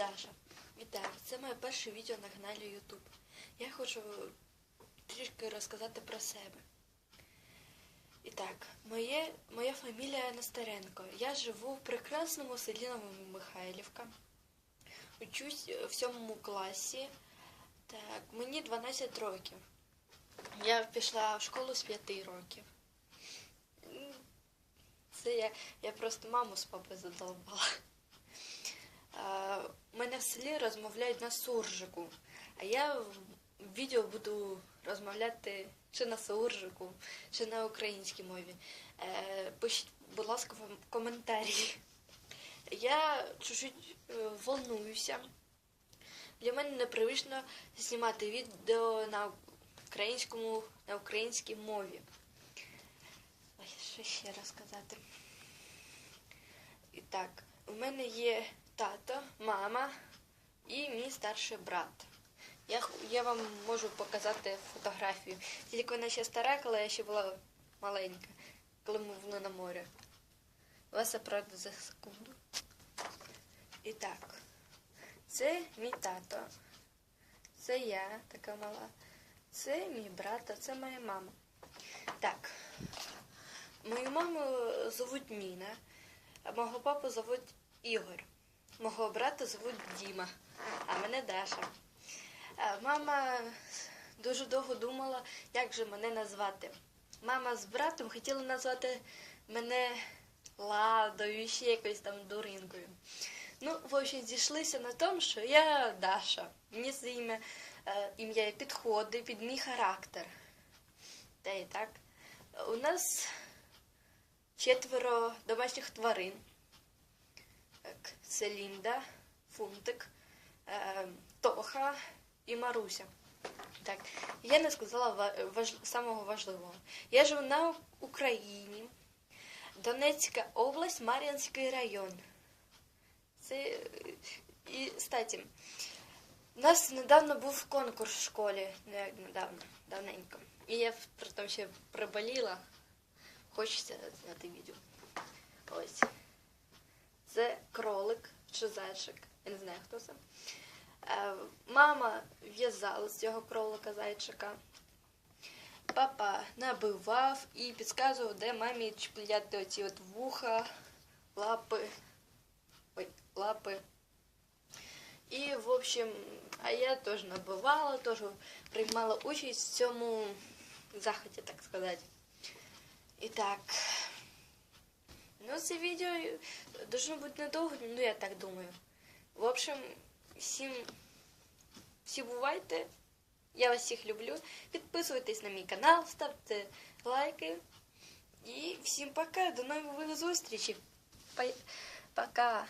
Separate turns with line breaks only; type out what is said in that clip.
Даша. Вітаю! Це моє перше відео на каналі YouTube. Я хочу трішки розказати про себе. І так, моє, моя фамілія Нестеренко. Я живу в прекрасному селі Новомихайлівка. Учусь в сьомому класі. Так, мені 12 років. Я пішла в школу з 5 років. Це я, я просто маму з папою задолбала. У мене в селі розмовляють на суржику, а я в відео буду розмовляти чи на суржику, чи на українській мові. Е, Пишіть, будь ласка, в коментарі. Я чуть-чуть е, волнуюся. Для мене непривично знімати відео на українському, на українській мові. Ой, що ще розказати? І так, у мене є тато, мама і мій старший брат. Я, я вам можу показати фотографію. Тільки вона ще стара, коли я ще була маленька, коли ми були на морі. Вас правда за секунду. І так, це мій тато, це я, така мала, це мій брат, а це моя мама. Так, мою маму звуть Міна, а мого папу звуть Ігор. Мого брата звуть Діма, а мене Даша. Мама дуже довго думала, як же мене назвати. Мама з братом хотіли назвати мене Ладою, ще якоюсь там дуринкою. Ну, в общем, зійшлися на тому, що я Даша. Мені це ім'я, е, ім'я підходить під мій характер. Та і так. У нас четверо домашніх тварин. Це Фунтик, е, Тоха і Маруся. Так, я не сказала важ... самого важливого. Я живу на Україні, Донецька область, Мар'їнський район. Це і статі. У нас недавно був конкурс в школі, не як недавно, давненько. І я при тому ще приболіла. Хочеться зняти відео. Ось. Це кролик чи зайчик. Я не знаю, хто це. Е, Мама в'язала з цього кролика зайчика. Папа набивав і підказував, де мамі чіпляти оці от вуха, лапи. Ой, лапи. І, в общем, а я теж набивала, теж приймала участь в цьому заході, так сказати. І так. Це відео должно бути недовго, ну я так думаю. В общем, всім, всі бувайте. Я вас всіх люблю. Підписуйтесь на мій канал, ставте лайки. І всім пока. До нових зустрічей. Пока.